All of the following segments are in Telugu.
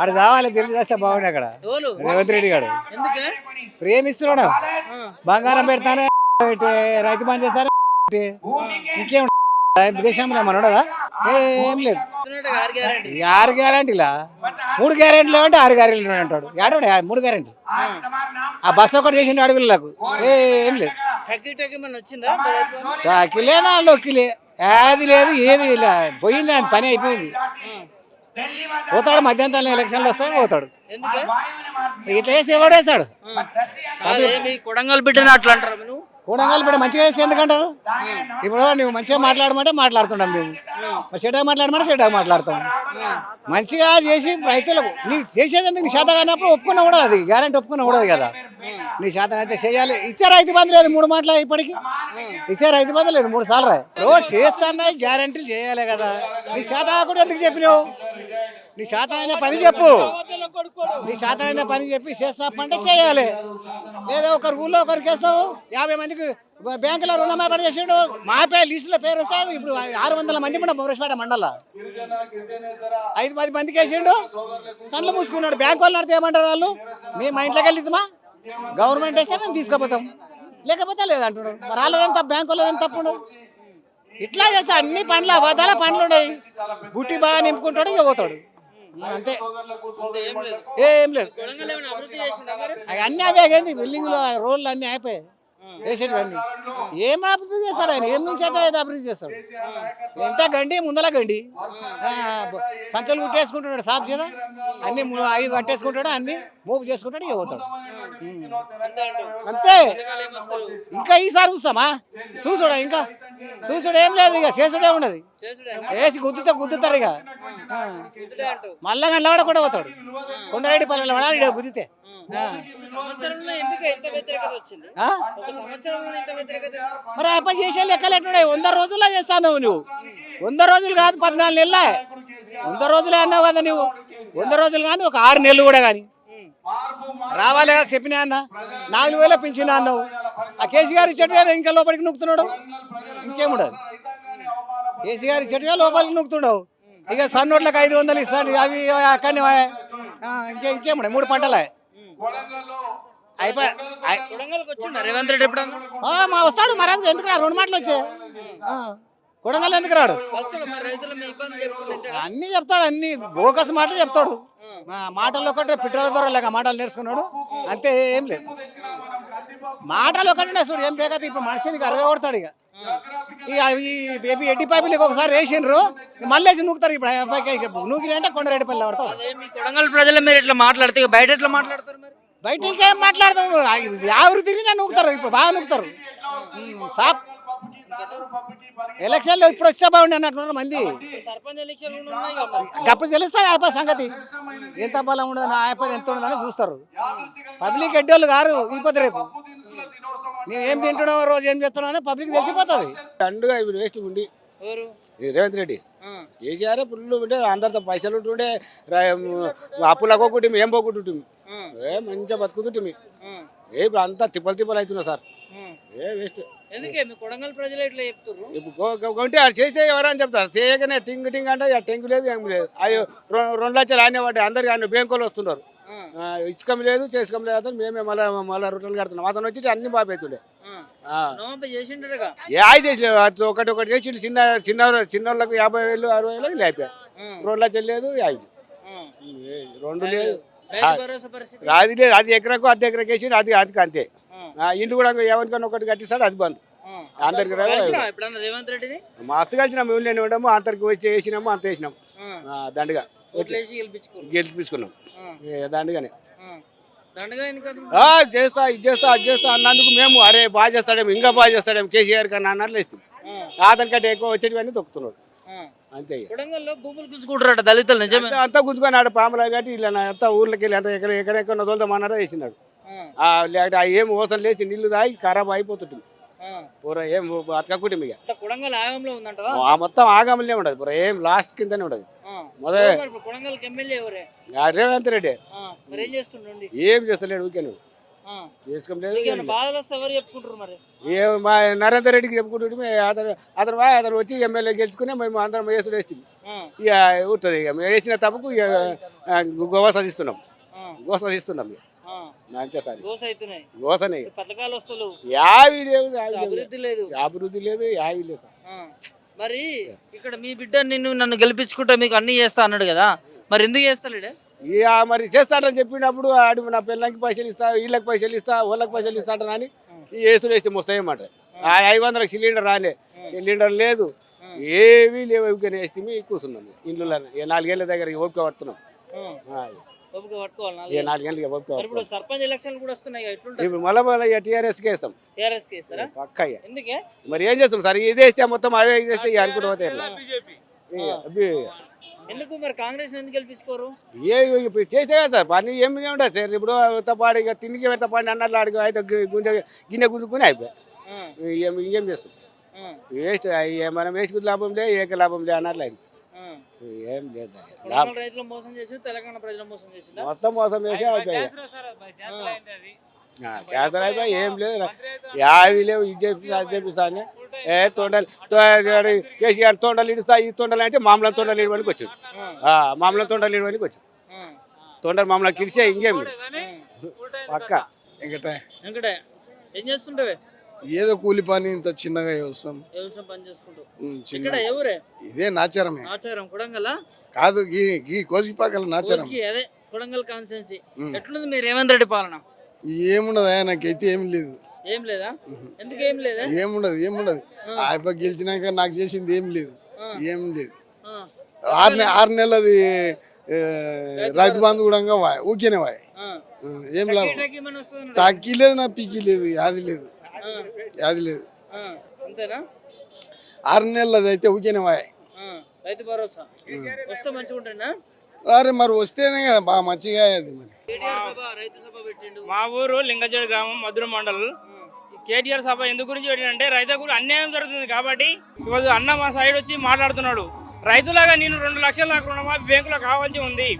ఆడు కావాలి తెలిసి చేస్తే బాగుండే అక్కడ. రేవంత్ రెడ్డి గారు ప్రేమిస్తున్నాడు. బంగారం పెడతానే రైతు బంద్ చేస్తానే. ఇంకేం దేశంలో మన ఉండదా? ఏం లేదు. ఆరు గ్యారంటీలా? మూడు గ్యారెంటీలు అంటే ఆరు గ్యారెంటీలు అంటాడు. ఏడవడే మూడు గ్యారెంటీ. ఆ బస్సు ఒకటి చేసిండు అడవిలకు. ఏం లేదు. టక్కి టక్కి మన వచ్చిందా? ప్రభుత్వం? కిలే నాలుగు కిలే ఏది లేదు ఏది ఇలా పోయింది పని అయిపోయింది. పోతాడు మధ్యాహ్నం ఎలక్షన్లు వస్తాయి పోతాడు. ఎందుకే? ఇట్లా వేసి ఎవడు వేస్తాడు అదే మీ కొడంగల్ బిడ్డని అట్లా అంటారు నువ్వు కూడంగాలు పెట్టి మంచిగా వేస్తే ఎందుకంటారు? ఇప్పుడు నువ్వు మంచిగా మాట్లాడమంటే మాట్లాడుతున్నాం మేము. మరి చెడ్డగా మాట్లాడమంటే చెడ్డగా మాట్లాడతాం. మంచిగా చేసి రైతులకు నీ చేసేది ఎందుకు? నీ శాత కానప్పుడు ఒప్పుకున్నా కూడా అది గ్యారంటీ ఒప్పుకున్నా కూడా కదా. నీ శాతం అయితే చేయాలి. ఇచ్చే రైతు బంధు లేదు మూడు మాటలు ఇప్పటికి. ఇచ్చే రైతు బంధు లేదు మూడు సార్లు రోజు చేస్తానే గ్యారంటీలు చేయాలి కదా. నీ శాత కూడా ఎందుకు చెప్పినావు? నీ శాతమైన పని చెప్పు. నీ శాతమైన పని చెప్పి చేస్తామంటే చేయాలి. లేదా ఒకరు ఊళ్ళో ఒకరికి వేస్తావు. యాభై మందికి బ్యాంకులో రుణమాపణ చేసాడు. మాపే లిస్టులో పేరు వస్తావు. ఇప్పుడు ఆరు వందల మంది కూడా బొరసపేట మండల. ఐదు పది మందికి వేసిండు. కళ్ళు మూసుకున్నాడు. బ్యాంకు వాళ్ళు నడితే ఏమంటారు వాళ్ళు? మేము మా ఇంట్లోకి వెళ్తామా గవర్నమెంట్ వేస్తే మేము తీసుకుపోతాం. లేకపోతే లేదంటున్నాడు. మరి వాళ్ళదేం తప్పు? బ్యాంక్ వాళ్ళదేం తప్పుడు ఇట్లా చేస్తే అన్ని పనులు అబద్ధాల పనులు ఉన్నాయి గుట్టి బాగా నింపుకుంటాడు ఇక పోతాడు. అంతే ఏం లేదు. అవి అన్నీ అవే కానీ బిల్డింగ్లు రోడ్లు అన్నీ అయిపోయాయి వేసేటివన్నీ ఏం అభివృద్ధి చేస్తాడు ఆయన? ఏం నుంచి అయితే ఏదో అభివృద్ధి చేస్తాడు? ఎంత గండి? ముందల గండి. సంచులు కుట్టేసుకుంటున్నాడు సాఫ్ చేదా అన్ని ఐదు కట్టేసుకుంటాడు అన్ని మూవ్ చేసుకుంటాడు ఇక పోతాడు. అంతే. ఇంకా ఈసారి చూస్తామా? చూసుడా ఇంకా. చూసుడు ఏం లేదు ఇక చేసుడే ఉండదు చేసుడే. వేసి గుద్దుతే గుద్దుతాడు ఇక. మళ్ళా గంటల కూడా కొట్టబోతాడు కొండరెడ్డి పల్లెలు ఈడ గుద్దితే. మరి అప్ప చేసే లెక్కలు ఎట్లున్నాయి? వంద రోజుల్లో చేస్తాను నువ్వు. వంద రోజులు కాదు పద్నాలుగు నెలలే. వంద రోజులే అన్నావు కదా నువ్వు. వంద రోజులు కానీ ఒక ఆరు నెలలు కూడా కానీ. రావాలి కదా చెప్పినా అన్న. నాలుగు వేల పింఛన్ అన్నావు. ఆ కేసీఆర్ ఇచ్చట్టుగా ఇంకా లోపలికి నూకుతున్నాడు? ఇంకేముండదు. కేసీఆర్ ఇచ్చట్టుగా లోపలికి నూకుతున్నావు. ఇక సన్నోట్లకు ఐదు వందలు ఇస్తాడు అవి అక్కడనే ఇంకే ఇంకేముండే మూడు పంటలే. అయిపోయి. రేవంత్ రెడ్డి ఎప్పుడు ఆ, మా వస్తాడు. మహారాజు ఎందుకు రాడు? రెండు మాటలు వచ్చే కొడంగల్ ఎందుకు రాడు? అన్ని చెప్తాడు అన్ని. బోకస్ మాటలు చెప్తాడు. మాటలు ఒకటే పిట్రోల ద్వారా లేక మాటలు నేర్చుకున్నాడు. అంతే ఏం లేదు. మాటలు ఒకటే చూడు ఏం బేకతే ఇప్పుడు మనిషిని అరగబడతాడు ఇక ఇక. ఈ బేబీ ఎడ్డి పైపులకి ఒకసారి వేసిండ్రు. మళ్ళీ నూకుతారు ఇప్పుడు నూకిరంటే కొండరెడ్డిపల్లి పడతారు కొడంగల్ ప్రజలు మీరు ఇట్లా మాట్లాడితే బయట ఎట్లా మాట్లాడతారు మరి? బయట ఇంకేం మాట్లాడతారు ఎవరు తిరిగినా నూకుతారు ఇప్పుడు బాగా నూకుతారు. సాప్. ఎలక్షన్లో ఇప్పుడు వచ్చే బాగుండి అన్నట్టున్నారు మంది. అప్పుడు తెలుస్తుంది ఆయప సంగతి. ఎంత బలం ఉండదు నా ఆయప ఎంత ఉండదని చూస్తారు. పబ్లిక్ ఎడ్డోళ్ళు గారు ఇపోతే రేపు. నేను ఏం తింటున్నావు రోజు ఏం చేస్తున్నావు అని పబ్లిక్ తెలిసిపోతుంది. దండుగా ఇప్పుడు వేస్ట్ ఉండి ఎవరు? ఈ రేవంత్ రెడ్డి. ఆ. కేసీఆర్ ఫుల్ ఉంటే అందరితో పైసలు ఉంటుండే రా- అప్పులు అక్కొకటి ఏం పోగొట్టు ఆ. ఏ మంచిగా బతుకుతుంటే. ఏ ఇప్పుడు అంతా తిప్పలు తిప్పలు అవుతున్నా సార్. ఏ వేస్ట్. ఎందుకే? మీ కొడంగల్ ప్రజలు ఇట్లా చెప్తున్నారు అది చేస్తే ఎవరని చెప్తారు? చేయకనే టింగ్ టింగ్ అంటే టెంక్ లేదు ఏం లేదు. అవి రెండు లక్షలు ఆనే పడ్డాయి. అందరికి ఆయన బ్యాంకులు వస్తున్నారు. ఇసుకం లేదు చేసుకోం లేదు అతను మేమే మళ్ళీ మళ్ళీ రొట్టెలు కడుతున్నాం. అతను వచ్చి అన్ని చేసిండ్రుగా? ఏ ఆయి చేసలేదు ఒకటి ఒకటి చేసి చిన్న చిన్న చిన్న వాళ్ళకు యాభై వేలు అరవై వేలు లేపాయి ఆ. రెండు లక్షలు లేదు యాభై రెండు లేదు. అది లేదు అది ఎకరకు అర్ధ ఎకరకు వేసి అది అది అంతే. ఇంటి కూడా ఎవరికైనా ఒకటి కట్టిస్తాడు అది బంద్. అందరికి. కలిసినా మస్తు కలిసినాం ఊళ్ళో ఉండము అంతరికి వచ్చి వేసినాము అంత వేసినాం. దండగా. గెలిపించుకున్నాం. దండగానే. చేస్తా ఇది చేస్తా అది చేస్తా అన్నందుకు మేము అరే బాగా చేస్తాడేమో ఇంకా బాగా చేస్తాడేమో కేసీఆర్ కన్నా అన్నట్లు వేస్తాం. అతనికంటే ఎక్కువ వచ్చేటివన్నీ తొక్కుతున్నాడు. ఆ. అంతే. కొడంగల్లో భూములు గుంజుకుంటారట దళితులు నిజమే. అంతా- గుంజుకున్నాడు పాములా కాబట్టి ఇలా అంతా ఊర్లోకి వెళ్ళి అంతా ఎక్కడ ఎక్కడెక్కడ తోలుతామన్నారా వేసినాడు. లేకపోతే ఆ ఏం ఓసం లేచి నీళ్ళు తాగి ఖరాబ్ అయిపోతుంటుంది. ఆ. పూర ఏం బతకకుంటే ఇక. కొడంగల్ ఆగంలో ఉందంటవా? ఆ మొత్తం ఆగమలే ఉండదు పూర ఏం లాస్ట్ కిందనే ఉండదు. మొదలే. రేవంత్ రెడ్డి. ఏం చేస్తుండండి ఏం చేస్తలేడు ఊకే నువ్వు. చేసుకోలేదు. బాధలు వస్తే ఎవరు చెప్పుకుంటారు మరి? ఏ మా నరేందర్ రెడ్డికి చెప్పుకుంటుంటే అతను అతను వా- అతను వచ్చి ఎమ్మెల్యే గెలుచుకుని మేము అందరం వేసుడు వేస్తాం ఆ, ఇక ఉంటుంది ఇక. మేము వేసిన తప్పుకు ఇక తీస్తున్నాం. ఆ, గోస ఇక. అంతే సార్. అవుతున్నాయి. గోసనే. పథకాలు వస్తలేవు. యావి లేదు అభివృద్ధి లేదు. అభివృద్ధి లేదు యావి లేదు సార్. మరి ఇక్కడ మీ బిడ్డ నిన్ను నన్ను గెలిపించుకుంటా మీకు అన్ని చేస్తా అన్నాడు కదా. మరి ఎందుకు చేస్తలేడే? ఇక మరి చేస్తాడని చెప్పినప్పుడు ఆడు నా పిల్లలకి పైసలు ఇస్తా వీళ్ళకి పైసలు ఇస్తా వాళ్ళకి పైసలు ఇస్తాడని వేసులు వేస్తే మొస్తాయన్నమాట. ఆ ఐదు వందలకు సిలిండర్ రాలే. సిలిండర్ లేదు. ఏవీ లేవు ఊరికే వేస్తే కూర్చున్నాం. ఇంట్లో నాలుగేళ్ళ దగ్గర ఓపిక పడుతున్నాం. నాలుగేళ్ళకి ఓపిక సర్పంచ్ ఎలక్షన్లు కూడా వస్తున్నాయి మళ్ళీ మళ్ళీ టీఆర్ఎస్కి వేస్తాం. పక్క మరి ఏం చేస్తాం సార్? ఇది వేస్తే మొత్తం అవే ఇక అనుకుంటూ ఎందుకు మరి కాంగ్రెస్ ఎందుకు గెలిపించుకోరు? ఏ ఇప్పుడు చేస్తే కదా సార్ పని ఏమి ఉండదు సార్. ఇప్పుడు పాడి ఇక తిండికి పెడతా పాడి అన్నట్లు ఆడికి అయితే గుంజ గిన్నె గుంజుకుని అయిపోయి. ఆ, ఏం ఇంకేం చేస్తాం? వేస్ట్ మనం వేసుకుని లాభం లే ఏక లాభం లే అన్నట్లు అయింది. ఏం లేదు రైతులు మోసం చేసి తెలంగాణ ప్రజలు మోసం చేసిందా? మొత్తం మోసం వేసి అయిపోయాయి క్యాన్సర్ అయిపోయి ఏం లేదు యావి లేవు ఇది చేపిస్తా అది చేపిస్తా అని ఏ తొండలు తో- కేసీఆర్ తొండలు ఇడుస్తా ఈ తొండలు అంటే మామూలు తొండలు ఇడవనికి వచ్చింది మామూలు తొండలు ఇడవనికి వచ్చింది తొండలు మామూలు కిడిచే ఇంకేం లేదు. పక్క. ఇంకట వెంకటే ఏం చేస్తుంటావే? ఏదో కూలి పని ఇంత చిన్నగా చేస్తాం వ్యవసాయం చిన్న. ఇక్కడ ఎవరే ఇదే నాచారమే. కొడంగల్? కాదు గీ గీ కోసిపాకల నాచారం. అదే కొడంగల్ కాన్స్టిట్యున్సీ. ఉమ్. ఎట్లుంది మీరు రేవంత్ రెడ్డి పాలన? ఏముండదు నాకైతే ఏం లేదు. ఏం లేదా? ఎందుకు ఏం లేదా? ఏముండదు ఏముండదు. ఆయప్ప గెలిచినాక నాకు చేసింది ఏం లేదు. ఏం లేదు. ఆరు నె ఆరు నెలలది రైతు బంధు కూడా వాయ్. ఊకేనే వాయ్ ఏం లాభం? టకీ వస్తుంది టాకీ లేదు నా పీకి లేదు యాది లేదు. యాది లేదు. ఆరు నెలలది అయితే ఊకేనే వాయ్. రైతు భరోసా. వస్తే మంచిగా ఉంటుందా అరే మరి వస్తేనే కదా బాగా మంచిగా అది మరి. కేటీఆర్ సభ రైతు సభ పెట్టిండు. మా ఊరు లింగజేడు గ్రామం మధుర మండలం. కేటీఆర్ సభ ఎందుకు గురించి పెట్టినంటే రైతులకు అన్యాయం జరుగుతుంది కాబట్టి ఇవాళ అన్న మా సైడ్ వచ్చి మాట్లాడుతున్నాడు. రైతులాగా నేను రెండు లక్షల నాకు రుణమాఫీ బ్యాంకులో కావాల్సి ఉంది.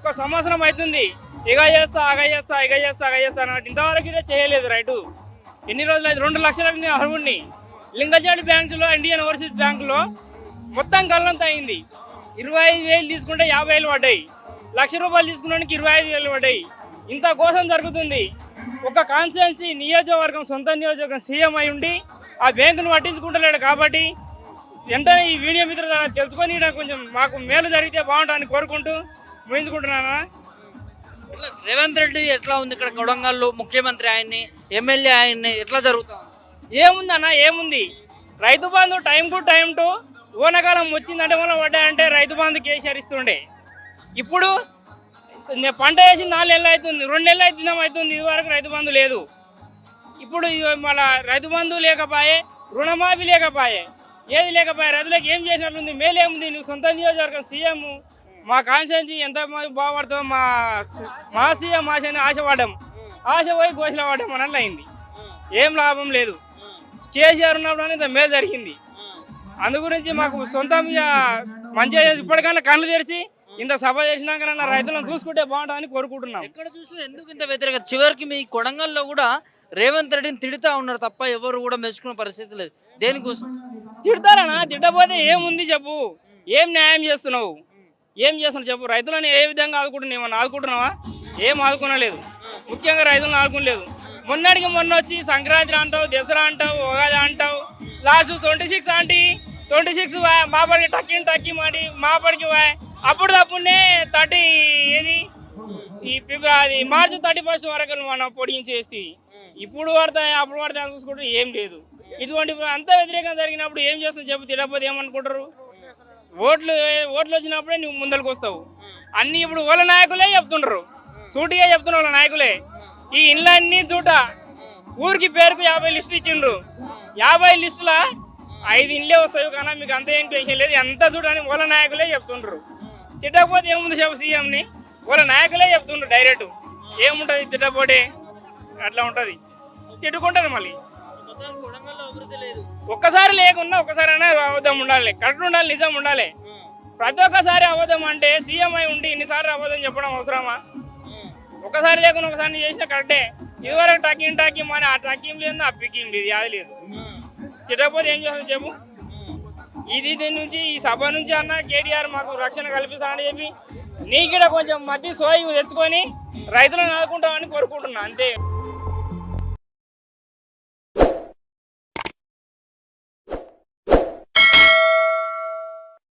ఒక సంవత్సరం అవుతుంది. ఇక చేస్తా అగ చేస్తా ఇక చేస్తా అగ చేస్తా అన్నట్టు ఇంతవరకు ఇదే చేయలేదు రైతు. ఎన్ని రోజులు అయితే రెండు లక్షలకు నేను అర్హుడిని లింగజేడు బ్యాంకులో ఇండియన్ ఓవర్సీస్ బ్యాంకులో మొత్తం గల్లంత అయింది ఇరవై ఐదు వేలు తీసుకుంటే యాభై వేలు పడ్డాయి. లక్ష రూపాయలు తీసుకున్నానికి ఇరవై ఐదు వేలు పడ్డాయి. ఇంత కోసం జరుగుతుంది. ఒక కాన్స్టిట్యున్సీ నియోజకవర్గం సొంత నియోజకవర్గం సీఎం అయి ఉండి ఆ బ్యాంకును పట్టించుకుంటలేడు కాబట్టి వెంటనే ఈ వీడియో మిత్రుల ద్వారా తెలుసుకొని కొంచెం మాకు మేలు జరిగితే బాగుంటుందని కోరుకుంటూ ముగించుకుంటున్నాను రేవంత్ రెడ్డి ఎట్లా ఉంది ఇక్కడ కొడంగల్లో? ముఖ్యమంత్రి ఆయన్ని ఎమ్మెల్యే ఆయన్ని ఎట్లా జరుగుతాం ఏముందన్న ఏముంది? Rythu Bandhu time to time to ఓనకాలం వచ్చిందంటే మన పడ్డాయంటే రైతు బంధు కేసీఆర్ ఇస్తుండే. ఇప్పుడు పంట వేసి నాలుగు నెలలు అవుతుంది రెండు నెలలు అవుతుందాం అవుతుంది ఇదివరకు రైతు బంధు లేదు. ఇప్పుడు మళ్ళా రైతు బంధు లేకపోయే రుణమాఫీ లేకపోయే ఏది లేకపోయే రైతులకు ఏం చేసినట్లుంది మేలేముంది నువ్వు సొంత నియోజకవర్గం సీఎం మా కాన్స్టిట్యూన్సీ ఎంత బాగుపడుతుందో మా మా సీఎం ఆశని ఆశపడ్డాం. ఆశ పోయి గోసల పడ్డాం అన్నట్లు అయింది ఏం లాభం లేదు. కేసీఆర్ ఉన్నప్పుడు ఇంత మేలు జరిగింది. అందు గురించి మాకు సొంతం ఇక మంచిగా చేసి ఇప్పటికైనా కళ్ళు తెరిచి ఇంత సభ చేసినాక రైతులను చూసుకుంటే బాగుంటుందని కోరుకుంటున్నాం. ఎక్కడ చూసినా ఎందుకు ఇంత వ్యతిరేకత? చివరికి మీ కొడంగల్లో కూడా రేవంత్ రెడ్డిని తిడుతా ఉన్నారు తప్ప ఎవరు కూడా మెచ్చుకునే పరిస్థితి లేదు. దేనికోసం తిడతారనా? తిట్టపోతే ఏముంది చెప్పు? ఏం న్యాయం చేస్తున్నావు? ఏం చేస్తున్నావు చెప్పు? రైతులను ఏ విధంగా ఆదుకుంటున్నావు? ఏమన్నా ఆదుకుంటున్నావా? ఏం ఆదుకునలేదు. ముఖ్యంగా రైతులను ఆదుకోలేదు మొన్నటికి మొన్న వచ్చి సంక్రాంతి అంటావు దసరా అంటావు ఉగాది అంటావు. Last twenty six aunty twenty six మాపడికి టక్కిన టక్కి మాటి మాపడికి అప్పుడు తప్పునే థర్టీ ఏది? ఈ ఫిబ్రవరి మార్చి థర్టీ ఫస్ట్ వరకు మనం పొడిగించేసి ఇప్పుడు పడతాయి అప్పుడు పడతాయి చూసుకుంటారు ఏం లేదు. ఇటువంటి అంత వ్యతిరేకం జరిగినప్పుడు ఏం చేస్తావు చెప్పు తినకపోతే ఏమనుకుంటారు? ఓట్లు ఓట్లు వచ్చినప్పుడే నువ్వు ముందరికి వస్తావు అన్ని ఇప్పుడు వాళ్ళ నాయకులే చెప్తుండ్రు. సూటిగా చెప్తున్నారు వాళ్ళ నాయకులే. ఈ ఇండ్లన్నీ చూట ఊరికి పేరుకు యాభై లిస్టులు ఇచ్చిండ్రు. యాభై లిస్టుల ఐదు ఇండ్లే వస్తాయి కానీ మీకు అంత ఏం టెన్షన్ లేదు. ఎంత చూడని వాళ్ళ నాయకులే చెప్తుండ్రు. తిట్టకపోతే ఏముంది చెప్పు సీఎంని? వాళ్ళ నాయకులే చెప్తుండ్రు డైరెక్ట్. ఏముంటుంది తిట్టపోతే అట్లా ఉంటుంది. తిట్టుకుంటారు మళ్ళీ. ఒక్కసారి లేకున్నా ఒక్కసారైనా అయినా అబద్ధం ఉండాలి. కరెక్ట్ ఉండాలి నిజం ఉండాలి. ప్రతి ఒక్కసారి అబద్ధం అంటే సీఎం అయి ఉండి ఇన్నిసార్లు అబద్ధం చెప్పడం అవసరమా? ఒకసారి లేకుండా ఒకసారి చేసిన కరెక్టే. ఇదివరకు ట్రక్కింగ్ టకీం అని ఆ ట్రక్కింగ్ లేదు ఆ పిక్కింగ్ లేదు అది లేదు. తిట్టకపోతే ఏం చేస్తావు చెప్పు? ఇది దీని నుంచి ఈ సభ నుంచి అన్న కేటీఆర్ మాకు రక్షణ కల్పిస్తానని చెప్పి నీ కూడా కొంచెం మధ్య సోయి తెచ్చుకొని రైతులను ఆదుకుంటామని కోరుకుంటున్నా అంతే.